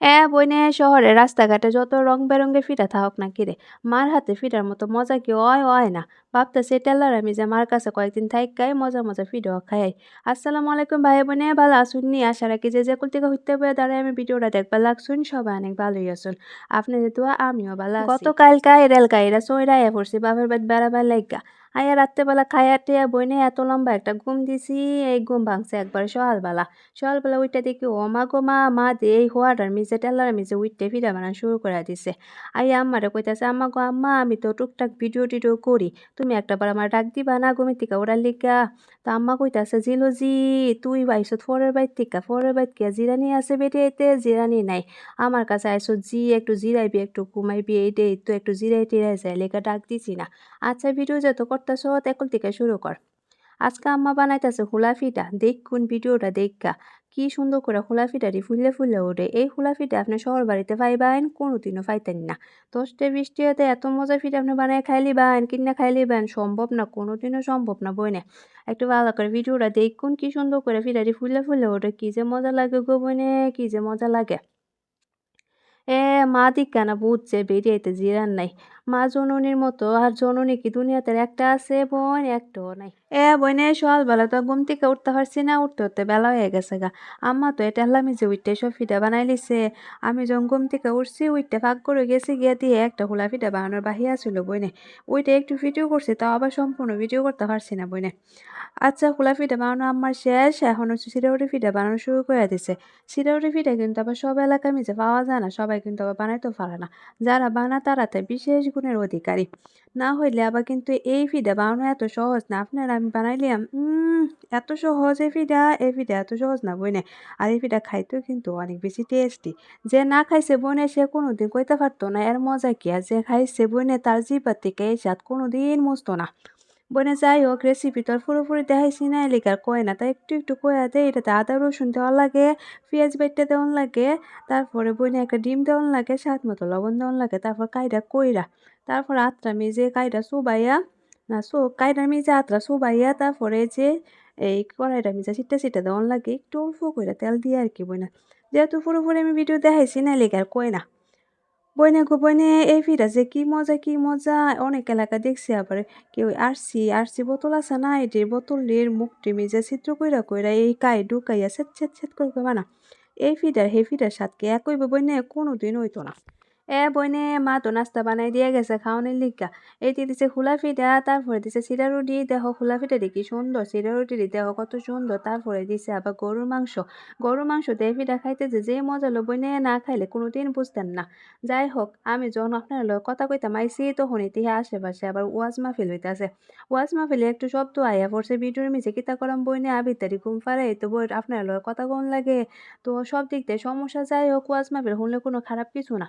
এ বইনে শহরে। রাস্তাঘাটে যত রং বেরঙের ফিতা থাকুক না কিরে, মার হাতে ফিটার মতো মজা কি হয় হয় না? ভাবতেছি টেলার আমি যে মার কাছে কয়েকদিন থাইকাই মজা মজা ফিডাও খাই। আসসালামু আলাইকুম ভাই বোনে ভালো আসুন নি? আশা রাখি যে যে কুল থেকে হইতে বয়ে দাঁড়ায় আমি ভিডিওটা দেখবার লাগছুন সবাই অনেক ভালোই আছেন। আপনি যেহেতু আমিও ভালো আছি। গতকাল কাই রেল কাইরা সইরাইয়া পড়ছি, বাপের বাদ বেড়াবার লাইগা। আয়া রাত্রেবেলা খাইয়া টিয়া বইনে এত লম্বা একটা ঘুম দিছি, এই ঘুম ভাঙছে একবার সকালবেলা। সকালবেলা উইটা দেখি, ও মা গো মা মা দে, এই হোয়াটার মিজে টেলার মিজে উইটে ফিরা বানানো শুরু করে দিছে। আইয়া আম্মারে কইতাছে, আম্মা গো আম্মা, আমি তো টুকটাক ভিডিও টিডিও করি, তুমি একটা বার আমার ডাক দিবা না ঘুমের থেকে ওরার লিগা। তো আম্মা কইতাছে জিলো জি তুই আইসো ফোরের বাইর থেকে, ফোরের বাইর কে জিরানি আছে বেটে এতে জিরানি নাই। আমার কাছে আইসো জি, একটু জিরাইবি, একটু ঘুমাইবি এইটাই তো একটু জিরাই টিরাই যায় লেখা ডাক দিছি না। আচ্ছা ভিডিও যত করতেছ তেকল থেকে শুরু কর। আজকে আম্মা বানাইতেছে হুলাফিটা দেখুন ভিডিওটা দেখা কি সুন্দর করে হুলাফিটারি ফুলে ফুলে ওঠে এই হুলাফিটা আপনি শহর বাড়িতে পাইবেন কোনোদিনও পাইতেন না। দশটে বৃষ্টিতে এত মজা ফিট আপনি বানায় খাইলি বান কিনা খাইলি বান সম্ভব না, কোনোদিনও সম্ভব না বইনে। একটু ভালো করে ভিডিওটা দেখুন কি সুন্দর করে ফিটারি ফুলে ফুলে ওঠে কি যে মজা লাগে গো বইনে, কি যে মজা লাগে। এ, মা দিকানা বুঝছে, বেরিয়াইতে জিরান নাই। মা জননীর মতো, আর জননী কি দুনিয়াতে একটা আছে, বোন একটাও নাই। এ বইনে সকালবেলা তো ঘুম থেকে উঠতে পারছি না, উঠতে উঠতে বেলা হয়ে গেছে গা। আম্মা তো এটা আমি যে উঠতে সব ফিটা বানাই লিছে। আমি যখন ঘুম থেকে উঠছি উঠতে ফাঁক করে গেছি, গিয়ে দিয়ে একটা খোলা ফিটা বানানোর বাহিয়া ছিল বইনে ওইটা একটু ভিডিও করছি, তাও আবার সম্পূর্ণ ভিডিও করতে পারছি না বইনে আচ্ছা খোলা ফিটা বানানো আমার শেষ, এখন হচ্ছে সিরাউরি ফিটা বানানো শুরু করে দিছে। সিরাউরি ফিটা কিন্তু আবার সব এলাকা মিজে পাওয়া যায় না, সবাই কিন্তু আবার বানাইতেও পারে না। যারা বানা তারা তাই বিশেষ গুণের অধিকারী। না হইলে আবার কিন্তু এই ফিডা বানানো এত সহজ না। আপনার আমি বানাইলাম এত সহজ এই ফিডা এই ফিডা এত সহজ না বইনে আর এই ফিডা খাইতেও কিন্তু অনেক বেশি টেস্টি যে না খাইছে বইনে সে কোনোদিন কইতে পারতো না এর মজা কি? আর যে খাইছে বইনে তার জিপার থেকে এই স্বাদ কোনোদিন মুছতো না। বনে যাই হোক রেসিপি তো আর পুরোপুরি দেখাইছি না, এলিকার কয় না তাই একটু একটু কয়া দেয়, এটাতে আদা, রসুন দেওয়া লাগে, পেঁয়াজ বেটে দেওয়ান লাগে, তারপরে বনে একটা ডিম দেওয়ান লাগে, স্বাদ মতো লবণ দেওয়ান লাগে, তারপর কাইরা কইরা, তারপর আত্রা মেজে কাইরা সুবাইয়া না সো কাইরা মেজে আত্রা সুবাইয়া তারপরে যে এই কড়াইটা মেজে সিটটা সিটটা দেওয়ান লাগে, একটু অল্প কইরা তেল দিয়ে আর কি বইনা। যেহেতু পুরোপুরি আমি ভিডিও দেখাইছি না, এলিকার কয় না। বইনে গো বইনে এই ফিরা যে কি মজা কি মজা অনেক এলাকা দেখছি আবার কেউ আরসি আরসি বোতল আছে না এটির বোতলের মুখটি মেজে চিত্র কইরা কইরা এই কায় ঢুকাইয়া ছেদ ছেদ ছেদ করে বানা এই ফিডার হে ফিডার সাথে একই বইনে কোনোদিন হইতো না এ বইনে মা তো নাস্তা বানাই দিয়ে গেছে খাওয়ানোর লিগা। এটি দিছে খোলা ফিটা তারপরে দিছে চিরা রুটি দেহ খোলা ফিটা দেখি সুন্দর চিরা রুটি দেহ কত সুন্দর তারপরে দিছে আবার গরুর মাংস। গরুর মাংস দিয়ে ফিটা খাইতেছে, যে মজা লো বইনে না খাইলে কোনোদিন বুঝতেন না। যাই হোক, আমি যখন আপনার লোক কথা কইতাম, আইসি তখন ইতিহাস আশেপাশে আবার ওয়াজ মাহফিল হইতাছে। ওয়াজ মাহফিলে একটু শব্দ আইয়া পড়ছে, ভিডিওর মিছে কিতা করাম বইনে আবিতারি ঘুম পারে তো বই আপনার লোক কথা কোন লাগে। তো সব দিক দিয়ে সমস্যা, যাই হোক, ওয়াজ মাহফিল হলে কোনো খারাপ কিছু না।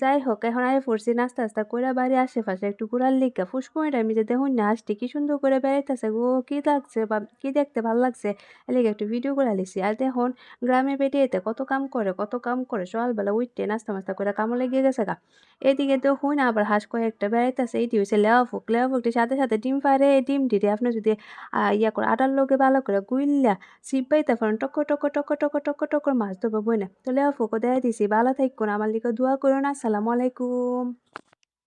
যাই হোক এখন আয় পড়ছি নাস্তা আস্তা কইরা বাড়ি আশেপাশে একটু ঘুরার লিগা ফুসকুমিটা আমি যে দেখুন না আসছি, কি সুন্দর করে বেড়াইতেছে গো, কি লাগছে বা কি দেখতে ভালো লাগছে? এলিগে একটু ভিডিও করে লিছি। আর দেখুন, গ্রামে এতে কত কাম করে, কত কাম করে, সকালবেলা উঠতে নাস্তা মাস্তা করে কামো লেগে গেছে গা। এদিকে তো হুই না আবার হাঁস কয়েকটা বেড়াইতেছে এইটি হয়েছে লেওয়া ফুক লেওয়া ফুকটির সাথে সাথে ডিম পারে ডিম দিতে আপনি যদি ইয়া করে আটার লোকে ভালো করে গুইল্লা সিপ পাইতে পারেন, টক টক টক টক টক টক মাছ ধরবো বই না তো লেওয়া ফুকও দেয় দিছি, ভালো থাকুন আমার লিখে দোয়া করুন আসসালামু আলাইকুম